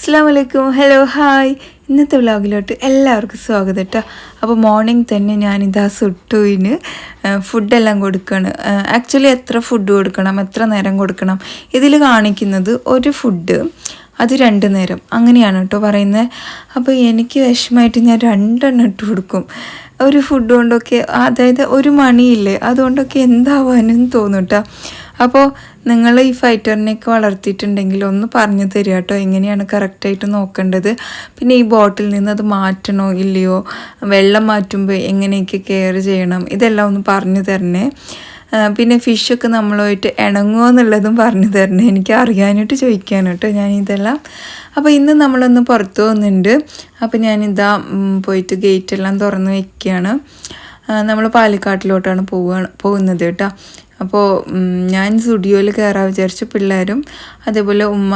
അസ്സാം വലൈക്കും hello hi ഇന്നത്തെ വ്ളോഗിലോട്ട് എല്ലാവർക്കും സ്വാഗതം കേട്ടോ അപ്പോൾ മോർണിംഗ് തന്നെ ഞാനിതാ സുട്ടുവിന് ഫുഡെല്ലാം കൊടുക്കണം. ആക്ച്വലി എത്ര ഫുഡ് കൊടുക്കണം എത്ര നേരം കൊടുക്കണം? ഇതിൽ കാണിക്കുന്നത് ഒരു ഫുഡ് അത് രണ്ട് നേരം. അങ്ങനെയാണ് കേട്ടോ പറയുന്നത് അപ്പോൾ എനിക്ക് വിഷമമായിട്ട് ഞാൻ രണ്ടെണ്ണം ഇട്ട് കൊടുക്കും. ഒരു ഫുഡ് കൊണ്ടൊക്കെ അതായത് ഒരു മണിയില്ലേ അതുകൊണ്ടൊക്കെ എന്താവാനും തോന്നും കേട്ടോ അപ്പോൾ നിങ്ങൾ ഈ ഫൈറ്ററിനെയൊക്കെ വളർത്തിയിട്ടുണ്ടെങ്കിൽ ഒന്ന് പറഞ്ഞു തരിക കേട്ടോ. എങ്ങനെയാണ് കറക്റ്റായിട്ട് നോക്കേണ്ടത്? പിന്നെ ഈ ബോട്ടിൽ നിന്ന് അത് മാറ്റണോ ഇല്ലയോ? വെള്ളം മാറ്റുമ്പോൾ എങ്ങനെയൊക്കെ കെയർ ചെയ്യണം? ഇതെല്ലാം ഒന്ന് പറഞ്ഞു തരണേ. പിന്നെ ഫിഷൊക്കെ നമ്മളുമായിട്ട് ഇണങ്ങുമോ എന്നുള്ളതും പറഞ്ഞു തരണേ. എനിക്ക് അറിയാനായിട്ട് ചോദിക്കാൻ കേട്ടോ ഞാൻ ഇതെല്ലാം. അപ്പോൾ ഇന്ന് നമ്മളൊന്ന് പുറത്ത് പോകുന്നുണ്ട്. അപ്പോൾ ഞാനിതാ പോയിട്ട് ഗേറ്റെല്ലാം തുറന്ന് വയ്ക്കുകയാണ് നമ്മൾ പാലക്കാട്ടിലോട്ടാണ് പോവുക പോകുന്നത് കേട്ടോ. അപ്പോൾ ഞാൻ സ്റ്റുഡിയോയിൽ കയറാൻ വിചാരിച്ചു പിള്ളേരും അതേപോലെ ഉമ്മ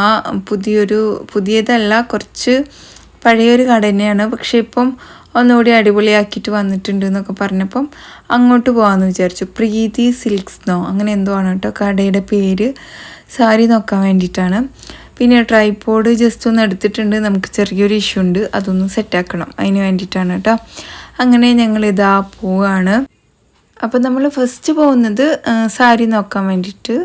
പുതിയൊരു പുതിയതല്ല കുറച്ച് പഴയൊരു കട തന്നെയാണ്. പക്ഷേ ഇപ്പം ഒന്നുകൂടി അടിപൊളിയാക്കിയിട്ട് വന്നിട്ടുണ്ട് എന്നൊക്കെ പറഞ്ഞപ്പം അങ്ങോട്ട് പോകാമെന്ന് വിചാരിച്ചു. പ്രീതി സിൽക്സ് നോ അങ്ങനെ എന്തോ ആണ് കേട്ടോ കടയുടെ പേര്. സാരി നോക്കാൻ വേണ്ടിയിട്ടാണ്. പിന്നെ ട്രൈപോഡ് ജസ്റ്റ് ഒന്ന് എടുത്തിട്ടുണ്ട്. നമുക്ക് ചെറിയൊരു ഇഷ്യൂ ഉണ്ട്. അതൊന്ന് സെറ്റാക്കണം അതിന് വേണ്ടിയിട്ടാണ് കേട്ടോ. അങ്ങനെ ഞങ്ങൾ ഇതാ പോവാണ്. അപ്പോൾ നമ്മൾ ഫസ്റ്റ് പോകുന്നത് സാരി നോക്കാൻ വേണ്ടിയിട്ട്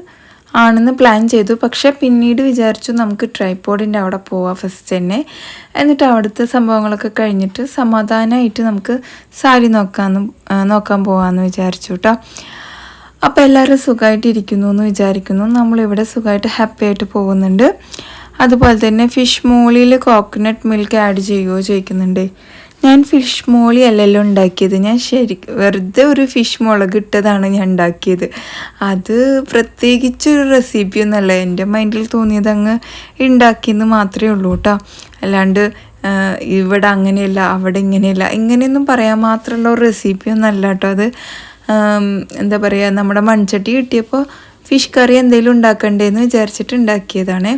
ആണെന്ന് പ്ലാൻ ചെയ്തു. പക്ഷേ പിന്നീട് വിചാരിച്ചു നമുക്ക് ട്രൈപ്പോഡിന്റെ അവിടെ പോവാം ഫസ്റ്റ് തന്നെ. എന്നിട്ട് അവിടുത്തെ സംഭവങ്ങളൊക്കെ കഴിഞ്ഞിട്ട് സമാധാനമായിട്ട് നമുക്ക് സാരി നോക്കാമെന്ന് നോക്കാൻ പോകാമെന്ന് വിചാരിച്ചു കേട്ടോ അപ്പോൾ എല്ലാവരും സുഖമായിട്ടിരിക്കുന്നു എന്ന് വിചാരിക്കുന്നു. നമ്മളിവിടെ സുഖമായിട്ട് ഹാപ്പി ആയിട്ട് പോകുന്നുണ്ട്. അതുപോലെ തന്നെ ഫിഷ് മോളിയിൽ കോക്കനട്ട് മിൽക്ക് ആഡ് ചെയ്യുമോ ചോദിക്കുന്നുണ്ട്. ഞാൻ ഫിഷ് മോളി അല്ലല്ലോ ഉണ്ടാക്കിയത്. ഞാൻ ശരി വെറുതെ ഒരു ഫിഷ് മുളക് ഇട്ടതാണ് ഞാൻ ഉണ്ടാക്കിയത്. അത് പ്രത്യേകിച്ചൊരു ഒന്നല്ല എന്റെ മൈൻഡിൽ തോന്നിയത് അങ്ങ് ഉണ്ടാക്കിയെന്ന് മാത്രമേ ഉള്ളൂ കേട്ടോ അല്ലാണ്ട് ഇവിടെ അങ്ങനെയല്ല അവിടെ ഇങ്ങനെയല്ല ഇങ്ങനെയൊന്നും പറയാൻ മാത്രമുള്ള ഒരു റെസിപ്പി ഒന്നല്ല കേട്ടോ അത്. എന്താ പറയുക നമ്മുടെ മൺചട്ടി കിട്ടിയപ്പോൾ ഫിഷ് കറി എന്തെങ്കിലും ഉണ്ടാക്കണ്ടേന്ന് വിചാരിച്ചിട്ട് ഉണ്ടാക്കിയതാണ്.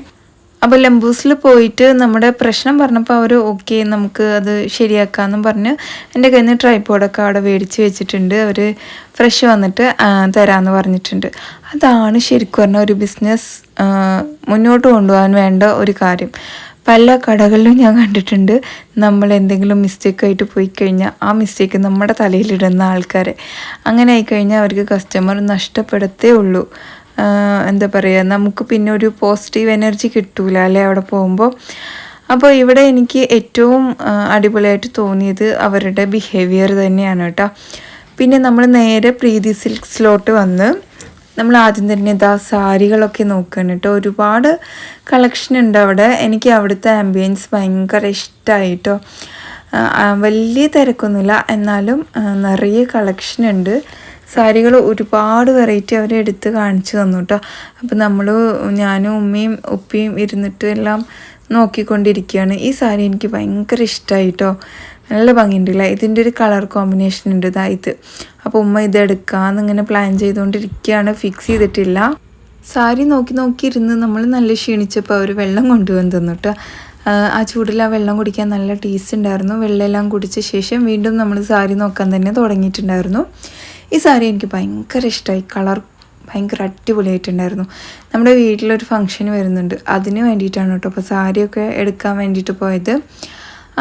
അപ്പോൾ ലംബൂസിൽ പോയിട്ട് നമ്മുടെ പ്രശ്നം പറഞ്ഞപ്പോൾ അവർ ഓക്കെ നമുക്ക് അത് ശരിയാക്കാമെന്നും പറഞ്ഞ് എന്റെ കയ്യിൽ നിന്ന് ട്രൈപ്പോഡൊക്കെ അവിടെ മേടിച്ച് വെച്ചിട്ടുണ്ട്. അവർ ഫ്രഷ് വന്നിട്ട് തരാമെന്ന് പറഞ്ഞിട്ടുണ്ട്. അതാണ് ശരിക്കും പറഞ്ഞാൽ ഒരു ബിസിനസ് മുന്നോട്ട് കൊണ്ടുപോകാൻ വേണ്ട ഒരു കാര്യം. പല കടകളിലും ഞാൻ കണ്ടിട്ടുണ്ട് നമ്മൾ എന്തെങ്കിലും മിസ്റ്റേക്ക് ആയിട്ട് പോയി കഴിഞ്ഞാൽ ആ മിസ്റ്റേക്ക് നമ്മുടെ തലയിലിടുന്ന ആൾക്കാരെ. അങ്ങനെ ആയിക്കഴിഞ്ഞാൽ അവർക്ക് കസ്റ്റമർ നഷ്ടപ്പെടത്തേ ഉള്ളൂ. എന്താ പറയുക നമുക്ക് പിന്നെ ഒരു പോസിറ്റീവ് എനർജി കിട്ടൂല അല്ലേ അവിടെ പോകുമ്പോൾ അപ്പോൾ ഇവിടെ എനിക്ക് ഏറ്റവും അടിപൊളിയായിട്ട് തോന്നിയത് അവരുടെ ബിഹേവിയർ തന്നെയാണ് കേട്ടോ. പിന്നെ നമ്മൾ നേരെ പ്രീതി സിൽക്സിലോട്ട് വന്ന് നമ്മൾ ആദ്യം തന്നെ ഇതാ സാരികളൊക്കെ നോക്കുകയാണ് കേട്ടോ. ഒരുപാട് കളക്ഷൻ ഉണ്ട് അവിടെ. എനിക്ക് അവിടുത്തെ ആംബിയൻസ് ഭയങ്കര ഇഷ്ടമായി കേട്ടോ വലിയ തിരക്കൊന്നുമില്ല. എന്നാലും നിറയെ കളക്ഷൻ ഉണ്ട്. സാരികൾ ഒരുപാട് വെറൈറ്റി അവർ എടുത്ത് കാണിച്ചു തന്നു കേട്ടോ അപ്പോൾ നമ്മൾ ഞാനും ഉമ്മയും ഉപ്പയും ഇരുന്നിട്ട് എല്ലാം നോക്കിക്കൊണ്ടിരിക്കുകയാണ് ഈ സാരി എനിക്ക് ഭയങ്കര ഇഷ്ടമായി കേട്ടോ നല്ല ഭംഗിയുണ്ടല്ലേ ഇതിന്റെ ഒരു കളർ കോമ്പിനേഷൻ ഉണ്ട് ഇതാ ഇത്. അപ്പോൾ ഉമ്മ ഇത് ഇങ്ങനെ പ്ലാൻ ചെയ്തുകൊണ്ടിരിക്കുകയാണ് ഫിക്സ് ചെയ്തിട്ടില്ല. സാരി നോക്കി നോക്കി ഇരുന്ന് നമ്മൾ നല്ല ക്ഷീണിച്ചപ്പോൾ അവർ വെള്ളം കൊണ്ടുവന്നു തന്നു കേട്ടോ ആ ചൂടിൽ ആ വെള്ളം കുടിക്കാൻ നല്ല ടേസ്റ്റ് ഉണ്ടായിരുന്നു. വെള്ളമെല്ലാം കുടിച്ച ശേഷം വീണ്ടും നമ്മൾ സാരി നോക്കാൻ തന്നെ തുടങ്ങിയിട്ടുണ്ടായിരുന്നു. ഈ സാരി എനിക്ക് ഭയങ്കര ഇഷ്ടമായി കളർ ഭയങ്കര അടിപൊളിയായിട്ടുണ്ടായിരുന്നു. നമ്മുടെ വീട്ടിലൊരു ഫംഗ്ഷൻ വരുന്നുണ്ട്. അതിന് വേണ്ടിയിട്ടാണ് കേട്ടോ. അപ്പോൾ സാരിയൊക്കെ എടുക്കാൻ വേണ്ടിയിട്ട് പോയത്.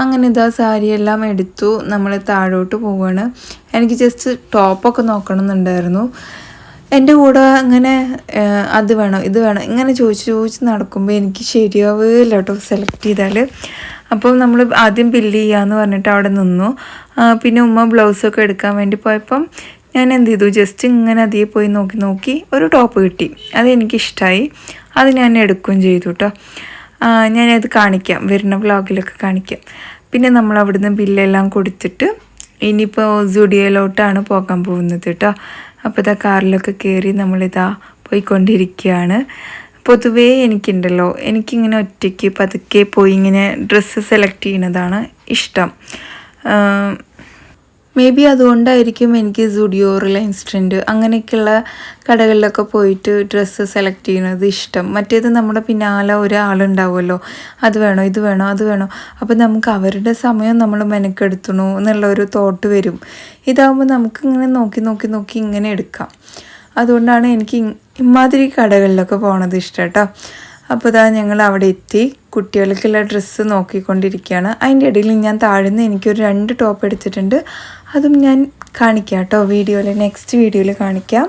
അങ്ങനെ ഇതാ സാരിയെല്ലാം എടുത്തു. നമ്മൾ താഴോട്ട് പോവുകയാണ് എനിക്ക് ജസ്റ്റ് ടോപ്പൊക്കെ നോക്കണം എന്നുണ്ടായിരുന്നു എന്റെ കൂടെ അങ്ങനെ അത് വേണം ഇത് വേണം ഇങ്ങനെ ചോദിച്ച് ചോദിച്ച് നടക്കുമ്പോൾ എനിക്ക് ശരിയാവില്ല കേട്ടോ സെലക്ട് ചെയ്താൽ അപ്പോൾ നമ്മൾ ആദ്യം ബില്ല് ചെയ്യാമെന്ന് പറഞ്ഞിട്ട് അവിടെ നിന്നു. പിന്നെ ഉമ്മ ബ്ലൗസൊക്കെ എടുക്കാൻ വേണ്ടി പോയപ്പം ഞാൻ എന്ത് ചെയ്തു ജസ്റ്റ് ഇങ്ങനെ അതിയെ പോയി നോക്കി നോക്കി ഒരു ടോപ്പ് കിട്ടി. അത് എനിക്കിഷ്ടമായി അത് ഞാൻ എടുക്കുകയും ചെയ്തു കേട്ടോ ഞാനത് കാണിക്കാം. വരുന്ന വ്ളോഗിലൊക്കെ കാണിക്കാം. പിന്നെ നമ്മൾ അവിടുന്ന് ബില്ലെല്ലാം കൊടുത്തിട്ട് ഇനിയിപ്പോൾ സുഡിയയിലോട്ടാണ് പോകാൻ പോകുന്നത് കേട്ടോ അപ്പോൾ ഇതാ കാറിലൊക്കെ കയറി നമ്മളിതാ പോയിക്കൊണ്ടിരിക്കുകയാണ് പൊതുവേ എനിക്കുണ്ടല്ലോ എനിക്കിങ്ങനെ ഒറ്റയ്ക്ക് പതുക്കെ പോയി ഇങ്ങനെ ഡ്രസ്സ് സെലക്ട് ചെയ്യുന്നതാണ് ഇഷ്ടം. മേ ബി അതുകൊണ്ടായിരിക്കും എനിക്ക് സുഡിയോ റിലയൻസ് ട്രെൻഡ് അങ്ങനെയൊക്കെയുള്ള കടകളിലൊക്കെ പോയിട്ട് ഡ്രസ്സ് സെലക്ട് ചെയ്യുന്നത് ഇഷ്ടം. മറ്റേത് നമ്മുടെ പിന്നാലെ ഒരാളുണ്ടാവുമല്ലോ. അത് വേണോ ഇത് വേണോ അത് വേണോ. അപ്പോൾ നമുക്ക് അവരുടെ സമയം നമ്മൾ മെനക്കെടുത്തണു എന്നുള്ള ഒരു തോട്ട് വരും. ഇതാകുമ്പോൾ നമുക്ക് ഇങ്ങനെ നോക്കി നോക്കി നോക്കി ഇങ്ങനെ എടുക്കാം. അതുകൊണ്ടാണ് എനിക്ക് ഇമാതിരി കടകളിലൊക്കെ പോണത് ഇഷ്ടം കേട്ടോ. അപ്പോൾ ഇതാ ഞങ്ങൾ അവിടെ എത്തി. കുട്ടികൾക്കുള്ള ഡ്രസ്സ് നോക്കിക്കൊണ്ടിരിക്കുകയാണ്. അതിന്റെ ഇടയിൽ ഞാൻ താഴ്ന്ന് എനിക്കൊരു രണ്ട് ടോപ്പ് എടുത്തിട്ടുണ്ട്. അതും ഞാൻ കാണിക്കാം കേട്ടോ. വീഡിയോയിൽ നെക്സ്റ്റ് വീഡിയോയിൽ കാണിക്കാം.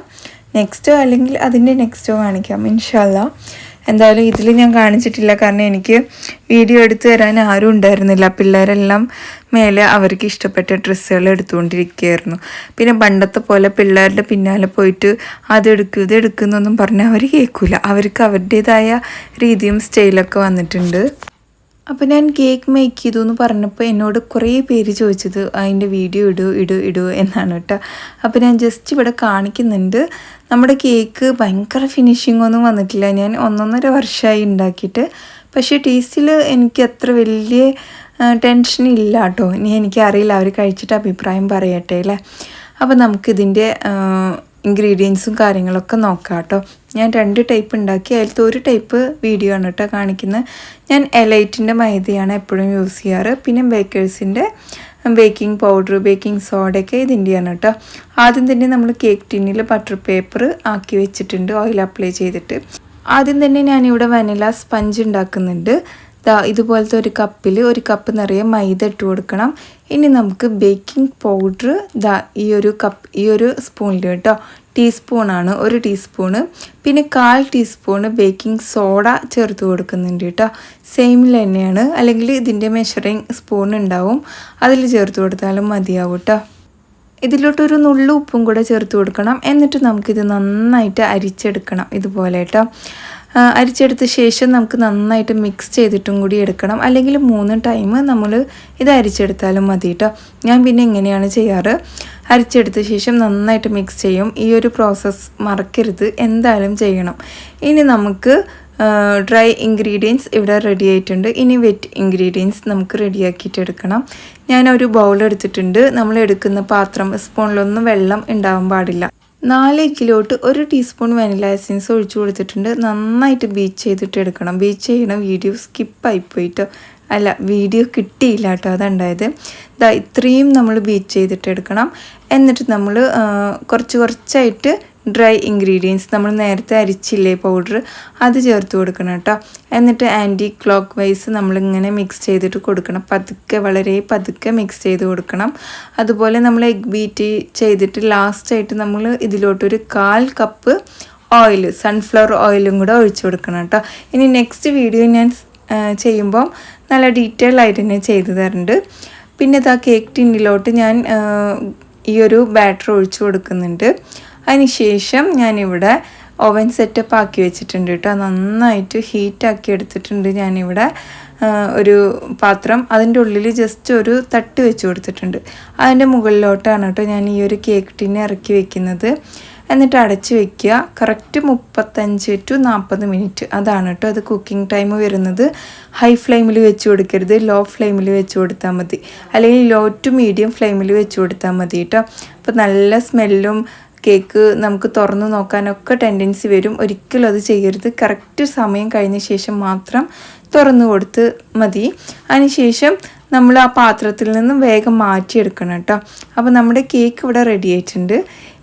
നെക്സ്റ്റോ അല്ലെങ്കിൽ അതിന്റെ നെക്സ്റ്റോ കാണിക്കാം ഇൻഷല്ല എന്തായാലും ഇതിൽ ഞാൻ കാണിച്ചിട്ടില്ല. കാരണം എനിക്ക് വീഡിയോ എടുത്തു തരാൻ ആരും ഉണ്ടായിരുന്നില്ല. പിള്ളേരെല്ലാം മേലെ അവർക്ക് ഇഷ്ടപ്പെട്ട ഡ്രസ്സുകൾ എടുത്തുകൊണ്ടിരിക്കുകയായിരുന്നു. പിന്നെ പണ്ടത്തെ പോലെ പിള്ളേരുടെ പിന്നാലെ പോയിട്ട് അതെടുക്കും ഇതെടുക്കുന്നൊന്നും പറഞ്ഞാൽ അവർ കേൾക്കില്ല അവർക്ക് അവരുടേതായ രീതിയും സ്റ്റൈലൊക്കെ വന്നിട്ടുണ്ട്. അപ്പോൾ ഞാൻ കേക്ക് മേക്ക് ചെയ്തു എന്ന് പറഞ്ഞപ്പോൾ എന്നോട് കുറേ പേര് ചോദിച്ചത് അതിന്റെ വീഡിയോ ഇടൂ ഇടൂ ഇടൂ എന്നാണ് കേട്ടോ അപ്പോൾ ഞാൻ ജസ്റ്റ് ഇവിടെ കാണിക്കുന്നുണ്ട്. നമ്മുടെ കേക്ക് ഭയങ്കര ഫിനിഷിംഗ് ഒന്നും വന്നിട്ടില്ല. ഞാൻ ഒന്നൊന്നര വർഷമായി ഉണ്ടാക്കിയിട്ട് പക്ഷേ ടേസ്റ്റിൽ എനിക്ക് അത്ര വലിയ ടെൻഷൻ ഇല്ല കേട്ടോ ഇനി എനിക്കറിയില്ല. അവർ കഴിച്ചിട്ട് അഭിപ്രായം പറയട്ടെ അല്ലേ? അപ്പോൾ നമുക്കിതിന്റെ ഇൻഗ്രീഡിയൻസും കാര്യങ്ങളൊക്കെ നോക്കാം കേട്ടോ. ഞാൻ രണ്ട് ടൈപ്പ് ഉണ്ടാക്കി. അതിലത്തെ ഒരു ടൈപ്പ് വീഡിയോ ആണ് കേട്ടോ കാണിക്കുന്നത്. ഞാൻ എലൈറ്റിന്റെ മൈദയാണ് എപ്പോഴും യൂസ് ചെയ്യാറ്. പിന്നെ ബേക്കേഴ്സിന്റെ ബേക്കിംഗ് പൗഡർ ബേക്കിംഗ് സോഡയൊക്കെ ഇതിന്റെയാണ് കേട്ടോ. ആദ്യം തന്നെ നമ്മൾ കേക്ക് ടിന്നിൽ ബട്ടർ പേപ്പർ ആക്കി വെച്ചിട്ടുണ്ട്. ഓയിൽ അപ്ലൈ ചെയ്തിട്ട്. ആദ്യം തന്നെ ഞാനിവിടെ വനില സ്പഞ്ച് ഉണ്ടാക്കുന്നുണ്ട്. ഇതുപോലത്തെ ഒരു കപ്പിൽ ഒരു കപ്പ് നിറയെ മൈദ ഇട്ട് കൊടുക്കണം. ഇനി നമുക്ക് ബേക്കിംഗ് പൗഡർ ദാ ഈ ഒരു കപ്പ് ഈ ഒരു സ്പൂണിൽ കേട്ടോ. ടീസ്പൂണാണ് ഒരു ടീസ്പൂണ് പിന്നെ കാൽ ടീസ്പൂണ് ബേക്കിംഗ് സോഡ ചേർത്ത് കൊടുക്കുന്നുണ്ട് കേട്ടോ. സെയിമിൽ തന്നെയാണ്. അല്ലെങ്കിൽ ഇതിന്റെ മെഷറിങ് സ്പൂൺ ഉണ്ടാവും. അതിൽ ചേർത്ത് കൊടുത്താലും മതിയാവും കേട്ടോ. ഇതിലോട്ടൊരു നുള്ളു ഉപ്പും കൂടെ ചേർത്ത് കൊടുക്കണം. എന്നിട്ട് നമുക്കിത് നന്നായിട്ട് അരിച്ചെടുക്കണം ഇതുപോലെ കേട്ടോ. അരിച്ചെടുത്ത ശേഷം നമുക്ക് നന്നായിട്ട് മിക്സ് ചെയ്തിട്ടും കൂടി എടുക്കണം. അല്ലെങ്കിൽ മൂന്ന് ടൈം നമ്മൾ ഇത് അരിച്ചെടുത്താലും മതി കേട്ടോ ഞാൻ പിന്നെ എങ്ങനെയാണ് ചെയ്യാറ്? അരിച്ചെടുത്ത ശേഷം നന്നായിട്ട് മിക്സ് ചെയ്യും. ഈ ഒരു പ്രോസസ്സ് മറക്കരുത്. എന്തായാലും ചെയ്യണം. ഇനി നമുക്ക് ഡ്രൈ ഇൻഗ്രീഡിയൻസ് ഇവിടെ റെഡി ആയിട്ടുണ്ട്. ഇനി വെറ്റ് ഇൻഗ്രീഡിയൻസ് നമുക്ക് റെഡിയാക്കിയിട്ട് എടുക്കണം. ഞാൻ ഒരു ബൗൾ എടുത്തിട്ടുണ്ട്. നമ്മൾ എടുക്കുന്ന പാത്രം സ്പൂണിലൊന്നും വെള്ളം ഉണ്ടാവാൻ പാടില്ല. നാല് കിലോട്ട് ഒരു ടീസ്പൂൺ വെനില എസൻസ് ഒഴിച്ചു കൊടുത്തിട്ടുണ്ട്. നന്നായിട്ട് ബീച്ച് ചെയ്തിട്ട് എടുക്കണം. ബീച്ച് ചെയ്യണം വീഡിയോ സ്കിപ്പായി പോയിട്ടോ. അല്ല വീഡിയോ കിട്ടിയില്ല കേട്ടോ. അതുണ്ടായത് ഇതാ ഇത്രയും നമ്മൾ ബീച്ച് ചെയ്തിട്ട് എടുക്കണം. എന്നിട്ട് നമ്മൾ കുറച്ച് കുറച്ചായിട്ട് ഡ്രൈ ഇൻഗ്രീഡിയൻസ് നമ്മൾ നേരത്തെ അരിച്ചില്ലേ പൗഡർ അത് ചേർത്ത് കൊടുക്കണം കേട്ടോ. എന്നിട്ട് ആന്റി ക്ലോക്ക് വൈസ് നമ്മളിങ്ങനെ മിക്സ് ചെയ്തിട്ട് കൊടുക്കണം. പതുക്കെ വളരെ പതുക്കെ മിക്സ് ചെയ്ത് കൊടുക്കണം. അതുപോലെ നമ്മൾ എഗ് ബീറ്റ് ചെയ്തിട്ട് ലാസ്റ്റായിട്ട് നമ്മൾ ഇതിലോട്ടൊരു കാൽ കപ്പ് ഓയിൽ സൺഫ്ലവർ ഓയിലും കൂടെ ഒഴിച്ചു കൊടുക്കണം കേട്ടോ. ഇനി നെക്സ്റ്റ് വീഡിയോ ഞാൻ ചെയ്യുമ്പോൾ നല്ല ഡീറ്റെയിൽ ആയിട്ട് തന്നെ ചെയ്തു തരുന്നുണ്ട് പിന്നെ ഇതാ കേക്ക് ടിന്നിലോട്ട് ഞാൻ ഈ ഒരു ബാറ്റർ ഒഴിച്ചു കൊടുക്കുന്നുണ്ട്. അതിനുശേഷം ഞാനിവിടെ ഓവൻ സെറ്റപ്പ് ആക്കി വെച്ചിട്ടുണ്ട് കേട്ടോ. നന്നായിട്ട് ഹീറ്റാക്കി എടുത്തിട്ടുണ്ട് ഞാനിവിടെ ഒരു പാത്രം. അതിന്റെ ഉള്ളിൽ ജസ്റ്റ് ഒരു തട്ട് വെച്ച് കൊടുത്തിട്ടുണ്ട്. അതിന്റെ മുകളിലോട്ടാണ് കേട്ടോ ഞാൻ ഈ ഒരു കേക്ക് ടിന്നെ ഇറക്കി വെക്കുന്നത്. എന്നിട്ട് അടച്ച് വെക്കുക. കറക്റ്റ് മുപ്പത്തഞ്ച് ടു നാൽപ്പത് മിനിറ്റ് അതാണ് കേട്ടോ അത് കുക്കിംഗ് ടൈം വരുന്നത്. ഹൈ ഫ്ലെയിമിൽ വെച്ച് കൊടുക്കരുത്. ലോ ഫ്ലെയിമിൽ വെച്ച് കൊടുത്താൽ മതി. അല്ലെങ്കിൽ ലോ ടു മീഡിയം ഫ്ലെയിമിൽ വെച്ച് കൊടുത്താൽ മതി കേട്ടോ. അപ്പോൾ നല്ല സ്മെല്ലും കേക്ക് നമുക്ക് തുറന്നു നോക്കാനൊക്കെ ടെൻഡൻസി വരും. ഒരിക്കലും അത് ചെയ്യരുത്. കറക്റ്റ് സമയം കഴിഞ്ഞ ശേഷം മാത്രം തുറന്നു കൊടുത്ത് മതി. അതിനുശേഷം നമ്മൾ ആ പാത്രത്തിൽ നിന്നും വേഗം മാറ്റിയെടുക്കണം കേട്ടോ. അപ്പോൾ നമ്മുടെ കേക്ക് ഇവിടെ റെഡി ആയിട്ടുണ്ട്.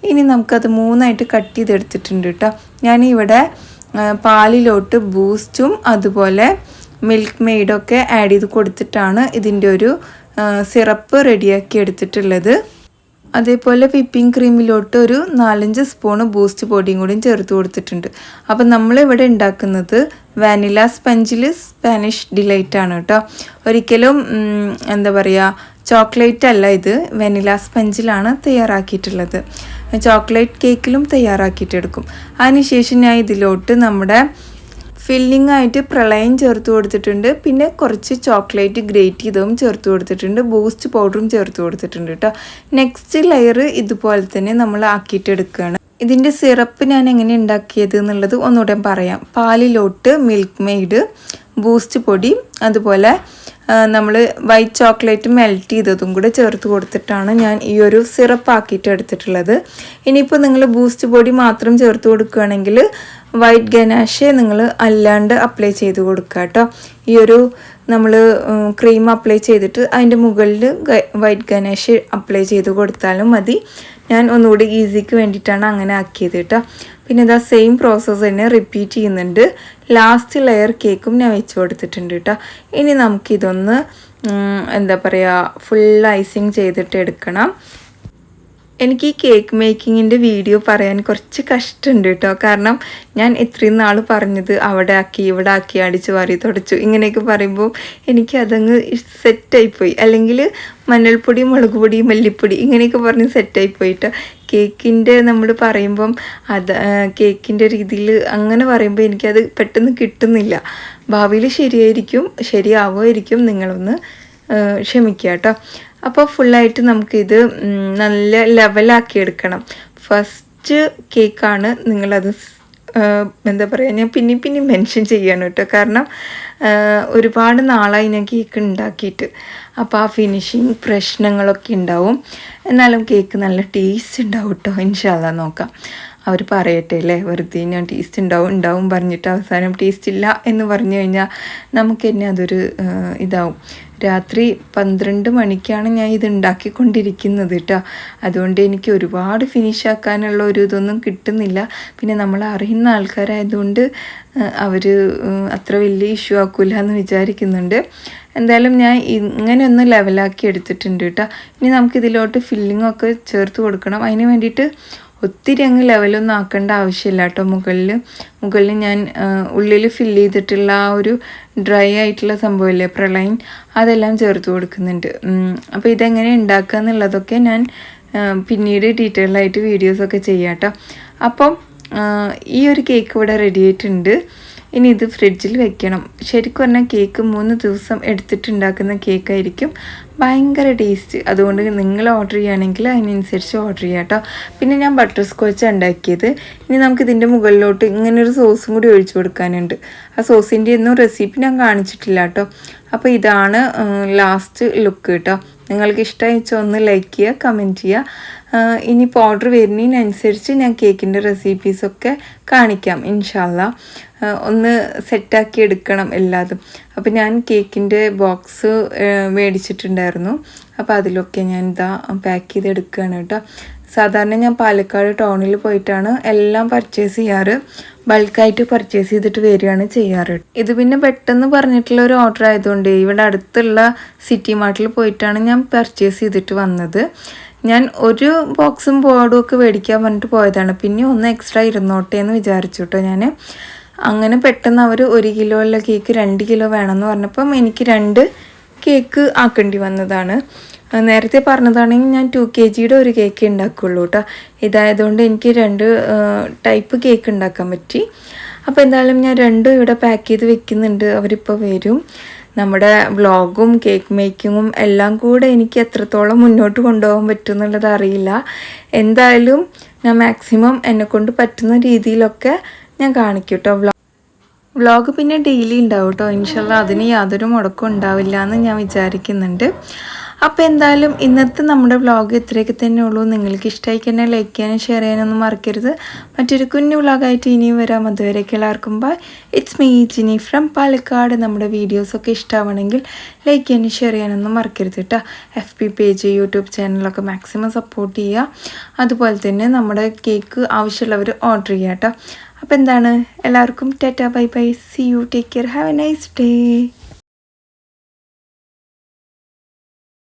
ഇനി നമുക്കത് മൂന്നായിട്ട് കട്ട് ചെയ്തെടുത്തിട്ടുണ്ട് കേട്ടോ. ഞാനിവിടെ പാലിലോട്ട് ബൂസ്റ്റും അതുപോലെ മിൽക്ക് മെയ്ഡൊക്കെ ആഡ് ചെയ്ത് കൊടുത്തിട്ടാണ് ഇതിന്റെ ഒരു സിറപ്പ് റെഡിയാക്കി എടുത്തിട്ടുള്ളത്. അതേപോലെ വിപ്പിംഗ് ക്രീമിലോട്ട് ഒരു നാലഞ്ച് സ്പൂൺ ബൂസ്റ്റ് പൊടിയും കൂടിയും ചേർത്ത് കൊടുത്തിട്ടുണ്ട്. അപ്പം നമ്മളിവിടെ ഉണ്ടാക്കുന്നത് വാനില സ്പഞ്ചിൽ സ്പാനിഷ് ഡിലൈറ്റ് ആണ് കേട്ടോ. ഒരിക്കലും എന്താ പറയുക ചോക്ലേറ്റ് അല്ല ഇത്. വെനില സ്പഞ്ചിലാണ് തയ്യാറാക്കിയിട്ടുള്ളത്. ചോക്ലേറ്റ് കേക്കിലും തയ്യാറാക്കിയിട്ടെടുക്കും അതിനുശേഷം ഞാൻ ഇതിലോട്ട് നമ്മുടെ ഫില്ലിംഗ് ആയിട്ട് പ്രളയം ചേർത്ത് കൊടുത്തിട്ടുണ്ട്. പിന്നെ കുറച്ച് ചോക്ലേറ്റ് ഗ്രേറ്റ് ചെയ്തതും ചേർത്ത് കൊടുത്തിട്ടുണ്ട്. ബൂസ്റ്റ് പൗഡറും ചേർത്ത് കൊടുത്തിട്ടുണ്ട് കേട്ടോ നെക്സ്റ്റ് ലെയർ ഇതുപോലെ തന്നെ നമ്മൾ ആക്കിയിട്ടെടുക്കുകയാണ് ഇതിന്റെ സിറപ്പ് ഞാൻ എങ്ങനെ ഉണ്ടാക്കിയത് എന്നുള്ളത് ഒന്നുകൂടെ പറയാം. പാലിലോട്ട് മിൽക്ക് മെയ്ഡ് ബൂസ്റ്റ് പൊടി അതുപോലെ നമ്മൾ വൈറ്റ് ചോക്ലേറ്റ് മെൽറ്റ് ചെയ്തതും കൂടെ ചേർത്ത് കൊടുത്തിട്ടാണ് ഞാൻ ഈ ഒരു സിറപ്പ് ആക്കിയിട്ട് എടുത്തിട്ടുള്ളത്. ഇനിയിപ്പോൾ നിങ്ങൾ ബൂസ്റ്റ് പൊടി മാത്രം ചേർത്ത് കൊടുക്കുകയാണെങ്കിൽ വൈറ്റ് ഗനാഷെ നിങ്ങൾ അല്ലാണ്ട് അപ്ലൈ ചെയ്ത് കൊടുക്കുക കേട്ടോ ഈ ഒരു നമ്മൾ ക്രീം അപ്ലൈ ചെയ്തിട്ട് അതിന്റെ മുകളിൽ വൈറ്റ് ഗനാഷ് അപ്ലൈ ചെയ്ത് കൊടുത്താലും മതി. ഞാൻ ഒന്നുകൂടി ഈസിക്ക് വേണ്ടിയിട്ടാണ് അങ്ങനെ ആക്കിയത് കേട്ടോ പിന്നെ ഇതാ സെയിം പ്രോസസ്സ് തന്നെ റിപ്പീറ്റ് ചെയ്യുന്നുണ്ട്. ലാസ്റ്റ് ലെയർ കേക്കും ഞാൻ വെച്ച് കൊടുത്തിട്ടുണ്ട് കേട്ടോ ഇനി നമുക്കിതൊന്ന് എന്താ പറയുക ഫുൾ ഐസിങ് ചെയ്തിട്ട് എടുക്കണം. എനിക്ക് ഈ കേക്ക് മേക്കിങ്ങിന്റെ വീഡിയോ പറയാൻ കുറച്ച് കഷ്ടമുണ്ട് കേട്ടോ. കാരണം ഞാൻ ഇത്രയും നാൾ പറഞ്ഞത് അവിടെ ആക്കി ഇവിടെ ആക്കി അടിച്ചു വാരി തുടച്ചു ഇങ്ങനെയൊക്കെ പറയുമ്പോൾ എനിക്ക് അതങ്ങ് സെറ്റായിപ്പോയി അല്ലെങ്കിൽ മഞ്ഞൾപ്പൊടി മുളക് പൊടി മല്ലിപ്പൊടി ഇങ്ങനെയൊക്കെ പറഞ്ഞ് സെറ്റായി പോയിട്ട് കേക്കിന്റെ നമ്മൾ പറയുമ്പം അത് കേക്കിന്റെ രീതിയിൽ അങ്ങനെ പറയുമ്പോൾ എനിക്കത് പെട്ടെന്ന് കിട്ടുന്നില്ല. ഭാവിയിൽ ശരിയായിരിക്കും ശരിയാവുമായിരിക്കും. നിങ്ങളൊന്ന് ക്ഷമിക്കുക കേട്ടോ. അപ്പോൾ ഫുള്ളായിട്ട് നമുക്കിത് നല്ല ലെവലാക്കി എടുക്കണം ഫസ്റ്റ് കേക്കാണ് നിങ്ങളത് എന്താ പറയുക ഞാൻ പിന്നെ പിന്നെ മെൻഷൻ ചെയ്യാണ് കേട്ടോ. കാരണം ഒരുപാട് നാളായി ഞാൻ കേക്ക് ഉണ്ടാക്കിയിട്ട്. അപ്പോൾ ആ ഫിനിഷിങ് പ്രശ്നങ്ങളൊക്കെ ഉണ്ടാവും. എന്നാലും കേക്ക് നല്ല ടേസ്റ്റ് ഉണ്ടാവും കേട്ടോ. ഇൻഷാല്ല നോക്കാം. അവർ പറയട്ടെ അല്ലേ? വെറുതെ ഞാൻ ടേസ്റ്റ് ഉണ്ടാവും ഉണ്ടാവും പറഞ്ഞിട്ട് അവസാനം ടേസ്റ്റ് ഇല്ല എന്ന് പറഞ്ഞു കഴിഞ്ഞാൽ നമുക്ക് തന്നെ അതൊരു ഇതാവും. രാത്രി പന്ത്രണ്ട് മണിക്കാണ് ഞാൻ ഇത് ഉണ്ടാക്കിക്കൊണ്ടിരിക്കുന്നത് കേട്ടോ. അതുകൊണ്ട് എനിക്ക് ഒരുപാട് ഫിനിഷ് ആക്കാനുള്ള ഒരു ഇതൊന്നും കിട്ടുന്നില്ല. പിന്നെ നമ്മൾ അറിയുന്ന ആൾക്കാരായതുകൊണ്ട് അവർ അത്ര വലിയ ഇഷ്യൂ ആക്കില്ല എന്ന് വിചാരിക്കുന്നുണ്ട്. എന്തായാലും ഞാൻ ഇങ്ങനെയൊന്ന് ലെവലാക്കി എടുത്തിട്ടുണ്ട് കേട്ടോ. ഇനി നമുക്കിതിലോട്ട് ഫില്ലിങ്ങൊക്കെ ചേർത്ത് കൊടുക്കണം. അതിന് വേണ്ടിയിട്ട് ഒത്തിരി അങ്ങ് ലെവലൊന്നും ആക്കേണ്ട ആവശ്യമില്ല കേട്ടോ. മുകളിൽ മുകളിൽ ഞാൻ ഉള്ളിൽ ഫില്ല് ചെയ്തിട്ടുള്ള ആ ഒരു ഡ്രൈ ആയിട്ടുള്ള സംഭവമില്ലേ പ്രളയം അതെല്ലാം ചേർത്ത് കൊടുക്കുന്നുണ്ട്. അപ്പോൾ ഇതെങ്ങനെ ഉണ്ടാക്കുക എന്നുള്ളതൊക്കെ ഞാൻ പിന്നീട് ഡീറ്റെയിൽ ആയിട്ട് വീഡിയോസൊക്കെ ചെയ്യാം കേട്ടോ. അപ്പം ഈ ഒരു കേക്ക് ഇവിടെ റെഡി ആയിട്ടുണ്ട്. ഇനി ഇത് ഫ്രിഡ്ജിൽ വെക്കണം. ശരിക്കും പറഞ്ഞാൽ കേക്ക് മൂന്ന് ദിവസം എടുത്തിട്ടുണ്ടാക്കുന്ന കേക്കായിരിക്കും. ഭയങ്കര ടേസ്റ്റ് അതുകൊണ്ട് നിങ്ങൾ ഓർഡർ ചെയ്യുകയാണെങ്കിൽ അതിനനുസരിച്ച് ഓർഡർ ചെയ്യാം കേട്ടോ. പിന്നെ ഞാൻ ബട്ടർ സ്കോച്ച് ഉണ്ടാക്കിയത്. ഇനി നമുക്ക് ഇതിന്റെ മുകളിലോട്ട് ഇങ്ങനൊരു സോസും കൂടി ഒഴിച്ചു കൊടുക്കാനുണ്ട്. ആ സോസിന്റെ ഒന്നും റെസിപ്പി ഞാൻ കാണിച്ചിട്ടില്ല കേട്ടോ. അപ്പോൾ ഇതാണ് ലാസ്റ്റ് ലുക്ക് കേട്ടോ. നിങ്ങൾക്ക് ഇഷ്ടമായി വെച്ചാൽ ഒന്ന് ലൈക്ക് ചെയ്യുക കമന്റ് ചെയ്യുക. ഇനിയിപ്പോൾ ഓർഡർ വരുന്നതിനനുസരിച്ച് ഞാൻ കേക്കിന്റെ റെസിപ്പീസൊക്കെ കാണിക്കാം ഇൻഷാല്ല ഒന്ന് സെറ്റാക്കി എടുക്കണം എല്ലാതും. അപ്പോൾ ഞാൻ കേക്കിന്റെ ബോക്സ് മേടിച്ചിട്ടുണ്ടായിരുന്നു. അപ്പോൾ അതിലൊക്കെ ഞാൻ ഇതാ പാക്ക് ചെയ്ത് എടുക്കുകയാണ് കേട്ടോ. സാധാരണ ഞാൻ പാലക്കാട് ടൗണിൽ പോയിട്ടാണ് എല്ലാം പർച്ചേസ് ചെയ്യാറ്. ബൾക്കായിട്ട് പർച്ചേസ് ചെയ്തിട്ട് വരികയാണ് ചെയ്യാറ്. ഇത് പിന്നെ പെട്ടെന്ന് പറഞ്ഞിട്ടുള്ള ഒരു ഓർഡർ ആയതുകൊണ്ട് ഇവിടെ അടുത്തുള്ള സിറ്റി മാർട്ടിൽ പോയിട്ടാണ് ഞാൻ പർച്ചേസ് ചെയ്തിട്ട് വന്നത്. ഞാൻ ഒരു ബോക്സും ബോർഡും ഒക്കെ മേടിക്കാൻ പറഞ്ഞിട്ട് പോയതാണ്. പിന്നെ ഒന്ന് എക്സ്ട്രാ ഇരുന്നോട്ടെ എന്ന് വിചാരിച്ചു കേട്ടോ ഞാൻ അങ്ങനെ പെട്ടെന്ന് അവർ ഒരു കിലോ ഉള്ള കേക്ക് രണ്ട് കിലോ വേണമെന്ന് പറഞ്ഞപ്പം എനിക്ക് രണ്ട് കേക്ക് ആക്കേണ്ടി വന്നതാണ്. നേരത്തെ പറഞ്ഞതാണെങ്കിൽ ഞാൻ ടു കെ ജിയുടെ ഒരു കേക്ക് ഉണ്ടാക്കുള്ളൂ കേട്ടോ ഇതായതുകൊണ്ട് എനിക്ക് രണ്ട് ടൈപ്പ് കേക്ക് ഉണ്ടാക്കാൻ പറ്റി. അപ്പോൾ എന്തായാലും ഞാൻ രണ്ടും ഇവിടെ പാക്ക് ചെയ്ത് വെക്കുന്നുണ്ട്. അവരിപ്പോൾ വരും. നമ്മുടെ വ്ളോഗും കേക്ക് മേക്കിങ്ങും എല്ലാം കൂടെ എനിക്ക് എത്രത്തോളം മുന്നോട്ട് കൊണ്ടുപോകാൻ പറ്റും എന്നുള്ളത് അറിയില്ല. എന്തായാലും ഞാൻ മാക്സിമം എന്നെക്കൊണ്ട് പറ്റുന്ന രീതിയിലൊക്കെ ഞാൻ കാണിക്കും കേട്ടോ വ്ളോഗ് വ്ളോഗ് പിന്നെ ഡെയിലി ഉണ്ടാവും കേട്ടോ ഇൻഷല്ല അതിന് യാതൊരു മുടക്കം ഉണ്ടാവില്ല എന്ന് ഞാൻ വിചാരിക്കുന്നുണ്ട്. അപ്പോൾ എന്തായാലും ഇന്നത്തെ നമ്മുടെ വ്ളോഗ് ഇത്രയൊക്കെ തന്നെ ഉള്ളൂ. നിങ്ങൾക്ക് ഇഷ്ടമായി തന്നെ ലൈക്ക് ചെയ്യാനും ഷെയർ ചെയ്യാനൊന്നും മറക്കരുത്. മറ്റൊരു കുഞ്ഞു വ്ളോഗായിട്ട് ഇനിയും വരാം. അതുവരെയൊക്കെ എല്ലാവർക്കും bye it's me Jini from Palakkad. നമ്മുടെ വീഡിയോസൊക്കെ ഇഷ്ടമാണെങ്കിൽ ലൈക്ക് ചെയ്യാനും ഷെയർ ചെയ്യാനൊന്നും മറക്കരുത് കേട്ടോ എഫ് പി പേജ് യൂട്യൂബ് ചാനലൊക്കെ മാക്സിമം സപ്പോർട്ട് ചെയ്യുക അതുപോലെ തന്നെ നമ്മുടെ കേക്ക് ആവശ്യമുള്ളവർ ഓർഡർ ചെയ്യുക കേട്ടോ അപ്പോൾ എന്താണ്? എല്ലാവർക്കും tata bye bye. See you take care have a nice day